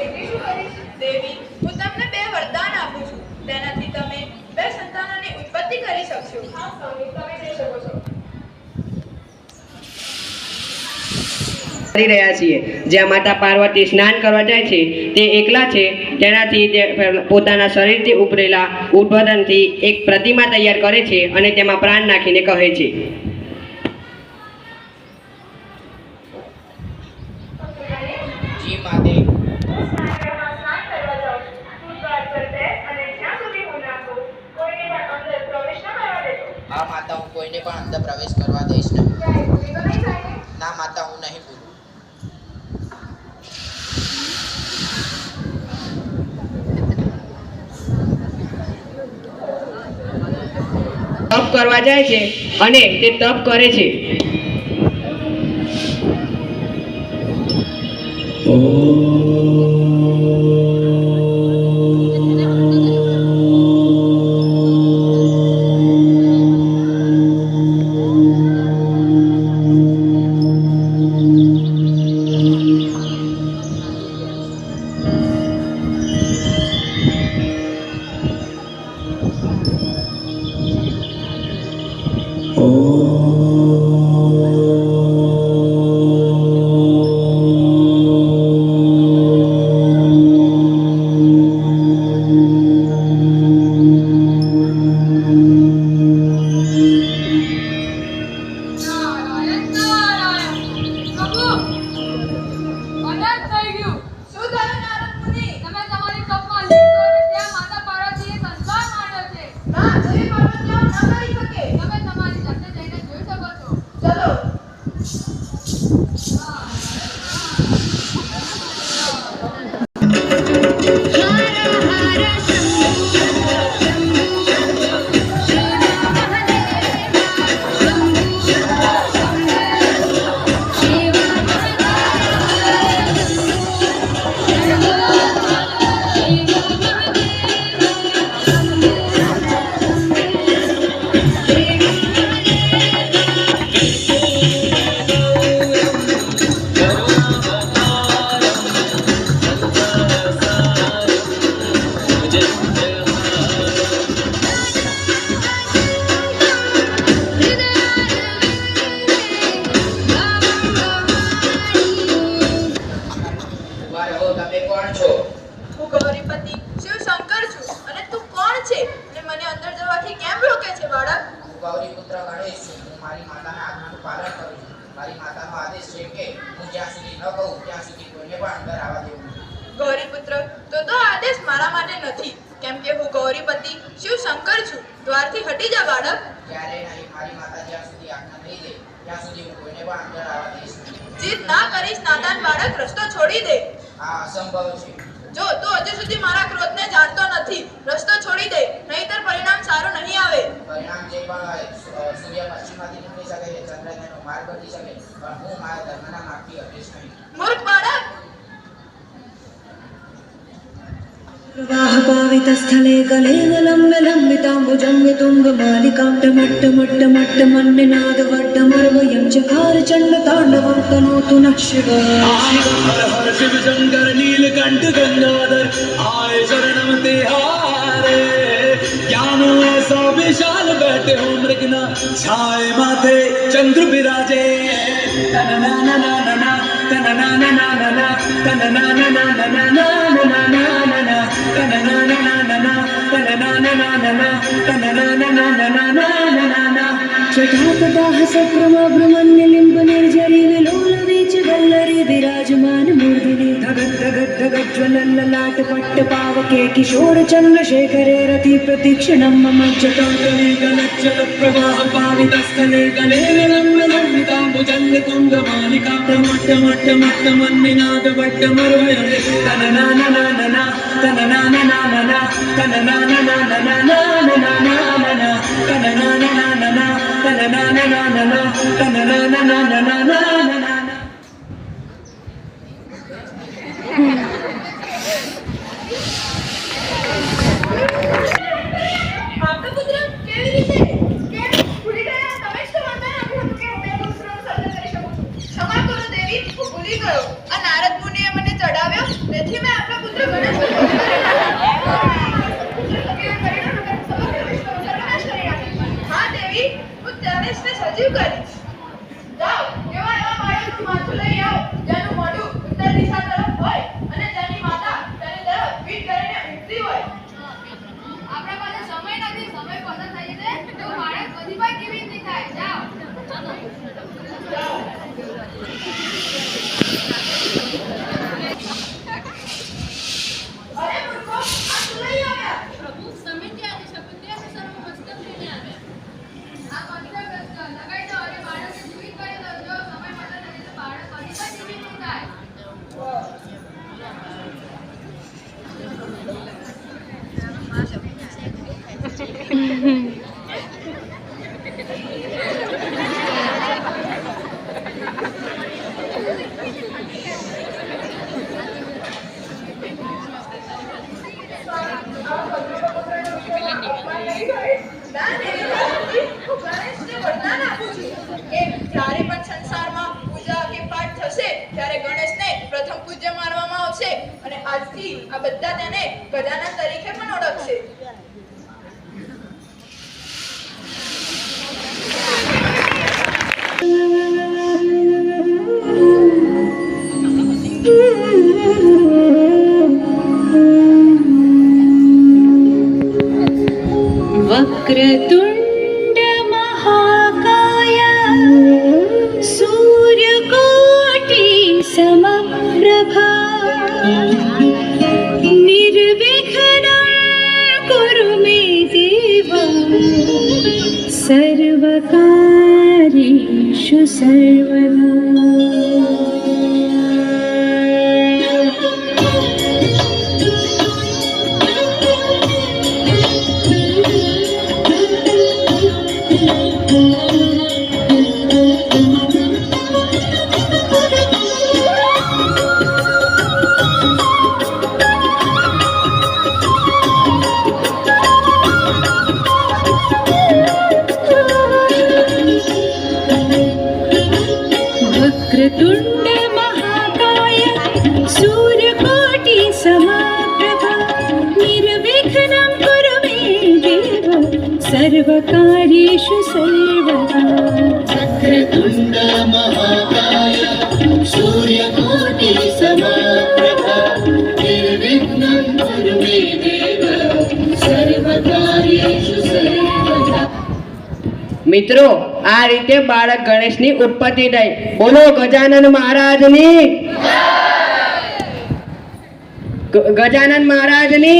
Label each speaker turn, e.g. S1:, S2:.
S1: દેવી શું કરીશ?
S2: દેવી હું તમને બે વરદાન આપું છું. તેનાથી તમે બે સંતાનોની ઉત્પત્તિ કરી શકશો.
S1: હા સ્વામી તમે જઈ શકો છો.
S3: કરી રહ્યા છીએ. જ્યાં માતા પાર્વતી સ્નાન કરવા જાય છે તે એકલા છે. તેનાથી તે પોતાના શરીરથી ઉપરેલા ઉદ્બોધનથી એક પ્રતિમા તૈયાર કરે છે અને તેમાં પ્રાણ નાખીને કહે છે.
S4: જી માતે
S1: સાગરમાં સ્નાન કરવા જાઉં છું તું દ્વાર પર બેસ અને જ્યાં સુધી હું ના કહું કોઈને પણ અંદર પ્રવેશ ન કરવા દેતો
S4: આ માતા હું પણ પ્રવેશ કરવા દઈશ
S1: ને.
S4: ના માતા હું નહીં બોલું.
S3: તપ કરવા જાય છે અને તે તપ કરે છે.
S5: નારાયણ તમે
S4: કોણ છો?
S2: હું ગૌરીપતિ શિવ શંકર છું. અને તું કોણ છે? અને મને અંદર જવાથી કેમ રોકે છે બાળક?
S4: હું ગૌરી પુત્ર ગણેશ છું. હું મારી માતાના આજ્ઞાનું પાલન કરું છું. મારી માતાનો આદેશ છે કે હું જ્યાં સુધી ન કહું ત્યાં સુધી કોઈને પણ અંદર આવવા દેવું ગૌરી
S2: ગૌરીપુત્ર તો તો આદેશ મારા માટે નથી. કેમ કે હું ગૌરીપતિ શિવ શંકર છું. દ્વારથી હટી જા બાળક.
S4: ક્યારે નહીં મારી માતા જ્યાં સુધી આજ્ઞા નહીં દે ત્યાં સુધી હું કોઈને પણ અંદર આવવા દઈશ
S2: જીદ ના કરીશ નાદાન બાળક. રસ્તો છોડી દે.
S4: આ અસંભવ છે.
S2: જો તું હજી સુધી મારા ક્રોધને જાણતો નથી. રસ્તો છોડી દે નહીતર પરિણામ સારું નહીં આવે.
S4: પરિણામ જે પણ હોય સૂર્ય પશ્ચિમમાંથી નીકળી શકે છે ચંદ્ર તેનો માર્ગ બદલી શકે પણ હું મારા ધર્મના માર્ગથી હટીશ નહીં
S2: મૂર્ખ બાળક!
S6: प्रवाहपावितस्थले कलेवलम्बलम्बिताम्बुजं वितुङ्गमालिकान्तमट्टमट्टमट्टमन्निनादवट्टमर्वयं चकारचण्डताण्डवं तनोतु नः
S7: शिवशङ्करनीलकण्ठगङ्गाधर आय शरणं ते हारे ज्ञानो ऐसा विशाल बैठे हो मृगना छाए माथे चंद्र विराजे तन ना ना ना ना तन ना ना ना ना तन ना ना ना ना ना Check out the Dahasakrama Brahman, Nilimbun, Jerry, Lola, Beach, Valeri, Virajaman, Murdini, Tagat, Tagat, Tagat, Jalan, the Lata, Pata, Pava, Kaki, Shore, Chandra, Shaker, Erati, Pratikshan, Mamma, Chatam, the Lega, Lachata, Prava, Pavi, Tastane, the Lega, Lamba, Lamba, Putan, the Tunga, Manika, the Matta, Matta, Matta, Manina, the
S2: Vatamaru, the Nanana, Nanana, Nanana, Nanana, ગયો આ નારદ મને ચડાવ્યો તેથી મેં આજથી આ બધા તેને ગજાનન તરીકે પણ ઓળખશે.
S6: વક્ર સર્વકારેષુ સર્વદા सर्वकार्येषु सर्वदा
S8: वक्रतुण्ड महाकाय सूर्यकोटि समाप्रभा निर्विघ्नं कुरु मे देव सर्वकार्येषु सर्वदा
S3: મિત્રો આ રીતે બાળક ગણેશની ઉત્પત્તિ થઈ બોલો ગજાનન મહારાજની ગ- ગજાનન મહારાજની